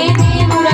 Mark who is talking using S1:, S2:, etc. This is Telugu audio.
S1: ప్రేమేనుడ